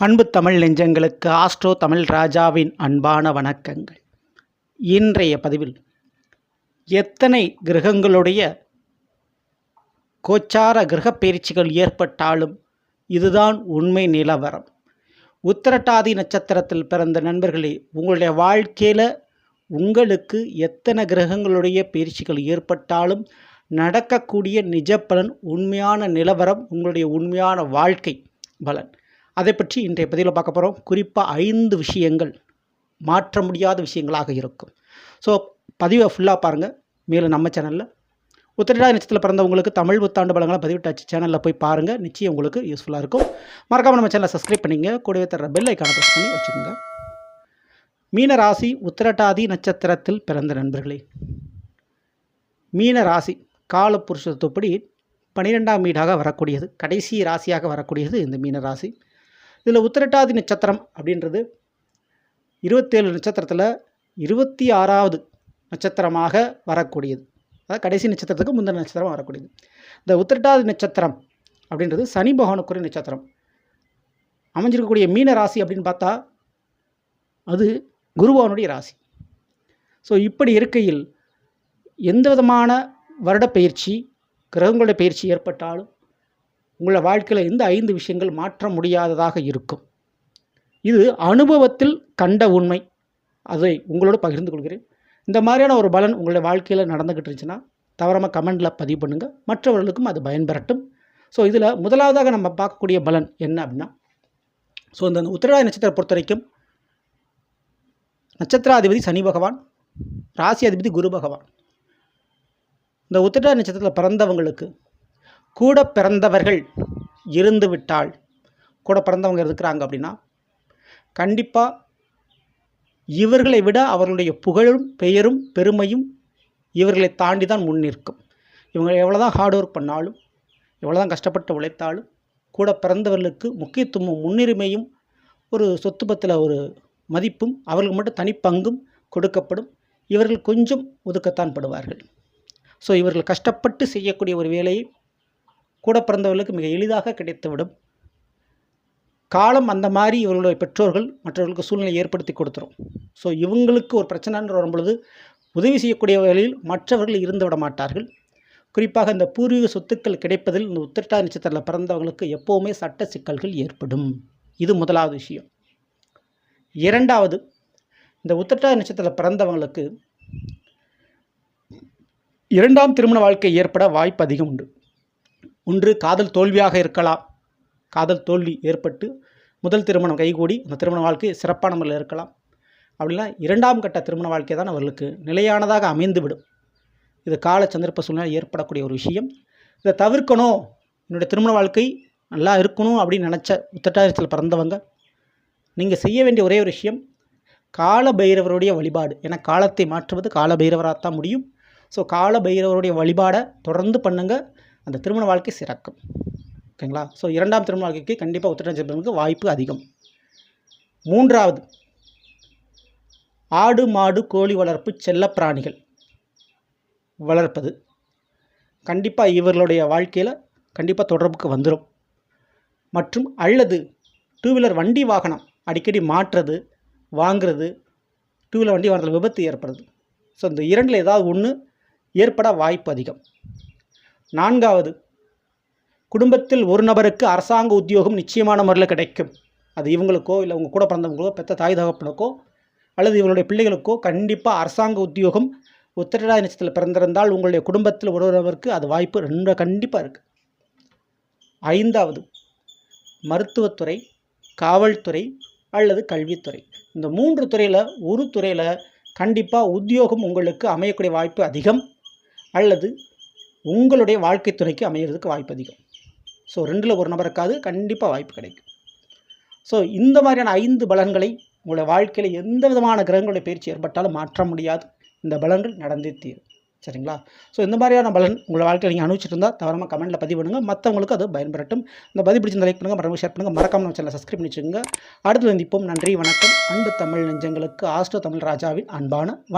அன்பு தமிழ் நெஞ்சங்களுக்கு ஆஸ்ட்ரோ தமிழ் ராஜாவின் அன்பான வணக்கங்கள். இன்றைய பதிவில் எத்தனை கிரகங்களுடைய கோச்சார கிரக பயிற்சிகள் ஏற்பட்டாலும் இதுதான் உண்மை நிலவரம். உத்திரட்டாதி நட்சத்திரத்தில் பிறந்த நண்பர்களே உங்களுடைய வாழ்க்கையில் உங்களுக்கு எத்தனை கிரகங்களுடைய பயிற்சிகள் ஏற்பட்டாலும் நடக்கக்கூடிய நிஜ பலன் உண்மையான நிலவரம் உங்களுடைய உண்மையான வாழ்க்கை பலன். அதை பற்றி இன்றைய பதிவில் பார்க்க போகிறோம் குறிப்பாக ஐந்து விஷயங்கள் மாற்ற முடியாத விஷயங்களாக இருக்கும். ஸோ பதிவை ஃபுல்லாக பாருங்கள் மேலும் நம்ம சேனலில் உத்திரடாதி நட்சத்திரத்தில் பிறந்தவங்களுக்கு தமிழ் புத்தாண்டு பலங்களை பதிவிட்டாச்சு சேனலில் போய் பாருங்கள் நிச்சயம் உங்களுக்கு யூஸ்ஃபுல்லாக இருக்கும். மறக்காமல் நம்ம சேனலை சப்ஸ்கிரைப் பண்ணிங்க. கூடவே தர பெல் ஐக்கான ப்ரெஸ் பண்ணி வச்சுக்கோங்க. மீன ராசி உத்திரட்டாதி நட்சத்திரத்தில் பிறந்த நண்பர்களே. மீன ராசி காலப்புருஷத்துப்படி பன்னிரெண்டாம் வீடாக வரக்கூடியது. கடைசி ராசியாக வரக்கூடியது இந்த மீன ராசி இதில் உத்திரட்டாதி நட்சத்திரம் அப்படின்றது இருபத்தேழு நட்சத்திரத்தில் இருபத்தி ஆறாவது நட்சத்திரமாக வரக்கூடியது. அதாவது கடைசி நட்சத்திரத்துக்கு முந்தின நட்சத்திரம் வரக்கூடியது. இந்த உத்திரட்டாதி நட்சத்திரம் அப்படின்றது சனி பகவானுக்குரிய நட்சத்திரம். அமைஞ்சிருக்கக்கூடிய மீன ராசி அப்படின்னு பார்த்தா அது குருபவனுடைய ராசி. ஸோ இப்படி இருக்கையில் எந்த விதமான வருட பயிற்சி கிரகங்களுடைய பயிற்சி ஏற்பட்டாலும் உங்களை வாழ்க்கையில் இந்த ஐந்து விஷயங்கள் மாற்ற முடியாததாக இருக்கும். இது அனுபவத்தில் கண்ட உண்மை. அதை உங்களோடு பகிர்ந்து கொள்கிறேன். இந்த மாதிரியான ஒரு பலன் உங்களுடைய வாழ்க்கையில் நடந்துக்கிட்டு இருந்துச்சுன்னா தவறாமல் கமெண்டில் பதிவு பண்ணுங்கள் மற்றவர்களுக்கும் அது பயன்பெறட்டும். ஸோ இதில் முதலாவதாக நம்ம பார்க்கக்கூடிய பலன் என்ன அப்படின்னா ஸோ இந்த உத்திரடாய நட்சத்திரம் பொறுத்த வரைக்கும் நட்சத்திராதிபதி சனி பகவான் ராசி அதிபதி குரு பகவான். இந்த உத்திரடாய நட்சத்திரத்தில் பிறந்தவங்களுக்கு கூட பிறந்தவர்கள் இருந்து விட்டால் கூட பிறந்தவங்க இருக்கிறாங்க அப்படின்னா கண்டிப்பாக இவர்களை விட அவர்களுடைய புகழும் பெயரும் பெருமையும் இவர்களை தாண்டி தான் முன்னிற்கும் இவங்க எவ்வளோ தான் ஹார்ட் ஒர்க் பண்ணாலும் எவ்வளோ தான் கஷ்டப்பட்டு உழைத்தாலும் கூட பிறந்தவர்களுக்கு முக்கியத்துவமும் முன்னுரிமையும் ஒரு சொத்து பத்தில் ஒரு மதிப்பும் அவர்களுக்கு மட்டும் தனிப்பங்கும் கொடுக்கப்படும். இவர்கள் கொஞ்சம் ஒதுக்கத்தான் படுவார்கள். ஸோ இவர்கள் கஷ்டப்பட்டு செய்யக்கூடிய ஒரு வேலையை கூட பிறந்தவர்களுக்கு மிக எளிதாக கிடைத்துவிடும். காலம் அந்த மாதிரி இவர்களுடைய பெற்றோர்கள் மற்றவர்களுக்கு சூழ்நிலை ஏற்படுத்தி கொடுத்துரும். ஸோ இவங்களுக்கு ஒரு பிரச்சனைன்னு வரும்பொழுது உதவி செய்யக்கூடிய வகையில் மற்றவர்கள் இருந்து விட மாட்டார்கள். குறிப்பாக இந்த பூர்வீக சொத்துக்கள் கிடைப்பதில் இந்த உத்திரட்டா நட்சத்திரத்தில் பிறந்தவங்களுக்கு எப்போவுமே சட்ட சிக்கல்கள் ஏற்படும். இது முதலாவது விஷயம். இரண்டாவது இந்த உத்திரட்டா நட்சத்திரத்தில் பிறந்தவங்களுக்கு இரண்டாம் திருமண வாழ்க்கை ஏற்பட வாய்ப்பு அதிகம் உண்டு. ஒன்று காதல் தோல்வியாக இருக்கலாம். காதல் தோல்வி ஏற்பட்டு முதல் திருமணம் கைகூடி அந்த திருமண வாழ்க்கை சிறப்பான முறையில் இருக்கலாம். அப்படின்னா இரண்டாம் கட்ட திருமண வாழ்க்கை தான் அவர்களுக்கு நிலையானதாக அமைந்துவிடும். இது கால சந்தர்ப்ப சூழ்நிலை ஏற்படக்கூடிய ஒரு விஷயம். இதை தவிர்க்கணும். என்னுடைய திருமண வாழ்க்கை நல்லா இருக்கணும் அப்படின்னு நினச்ச உத்தட்டாயத்தில் பிறந்தவங்க நீங்கள் செய்ய வேண்டிய ஒரே ஒரு விஷயம் கால பைரவருடைய வழிபாடு. ஏன்னா காலத்தை மாற்றுவது கால பைரவராக தான் முடியும். ஸோ கால பைரவருடைய வழிபாடை தொடர்ந்து பண்ணுங்கள் அந்த திருமண வாழ்க்கை சிறக்கும். ஓகேங்களா? ஸோ இரண்டாம் திருமண வாழ்க்கைக்கு கண்டிப்பாக உத்திரநட்சத்திரங்களுக்கு வாய்ப்பு அதிகம். மூன்றாவது ஆடு மாடு கோழி வளர்ப்பு செல்லப்பிராணிகள் வளர்ப்பது. கண்டிப்பாக இவர்களுடைய வாழ்க்கையில் கண்டிப்பாக தொடர்புக்கு வந்துடும் மற்றும் அல்லது டூ வீலர் வண்டி வாகனம் அடிக்கடி மாற்றுறது வாங்கிறது டூ வீலர் வண்டி வாகனத்தில் விபத்து ஏற்படுறது ஸோ இந்த இரண்டில் ஏதாவது ஒன்று ஏற்பட வாய்ப்பு அதிகம். நான்காவது குடும்பத்தில் ஒரு நபருக்கு அரசாங்க உத்தியோகம் நிச்சயமான முறையில் கிடைக்கும். அது இவங்களுக்கோ இல்லை உங்கள் கூட பிறந்தவங்களோ பெற்ற தாய் தகப்பனுக்கோ அல்லது இவங்களுடைய பிள்ளைகளுக்கோ கண்டிப்பாக அரசாங்க உத்தியோகம் உத்திரடாய நட்சத்திரத்தில் பிறந்திருந்தால் உங்களுடைய குடும்பத்தில் ஒரு நபருக்கு அது வாய்ப்பு ரெண்டு கண்டிப்பாக இருக்குது ஐந்தாவது மருத்துவத்துறை காவல்துறை அல்லது கல்வித்துறை. இந்த மூன்று துறையில் ஒரு துறையில் கண்டிப்பாக உத்தியோகம் உங்களுக்கு அமையக்கூடிய வாய்ப்பு அதிகம். அல்லது உங்களுடைய வாழ்க்கை துணைக்கு அமையிறதுக்கு வாய்ப்பு அதிகம். ஸோ ரெண்டில் ஒரு நபருக்காவது கண்டிப்பாக வாய்ப்பு கிடைக்கும். ஸோ இந்த மாதிரியான ஐந்து பலன்களை உங்களுடைய வாழ்க்கையில் எந்த விதமான கிரகங்களுடைய பயிற்சி ஏற்பட்டாலும் மாற்ற முடியாது. இந்த பலன்கள் நடந்தே தீரும். சரிங்களா? ஸோ இந்த மாதிரியான பலன் உங்களை வாழ்க்கையில் நீங்கள் அனுப்பிச்சிட்டு இருந்தால் தவறாமல் கமெண்ட்டில் பதிவு பண்ணுங்கள் மற்றவங்களுக்கு அது பயன்பெறட்டும். இந்த பதிவு பிடிச்சிருந்த லைக் பண்ணுங்கள் மறக்காம ஷேர் பண்ணுங்கள் மறக்காம நம்ம சேனலை சப்ஸ்கிரைப் பண்ணி வச்சுக்கோங்க. அடுத்து வந்திப்போம் நன்றி வணக்கம். அன்பு தமிழ் நெஞ்சங்களுக்கு ஆஸ்ட்ரோ தமிழ் ராஜாவின் அன்பான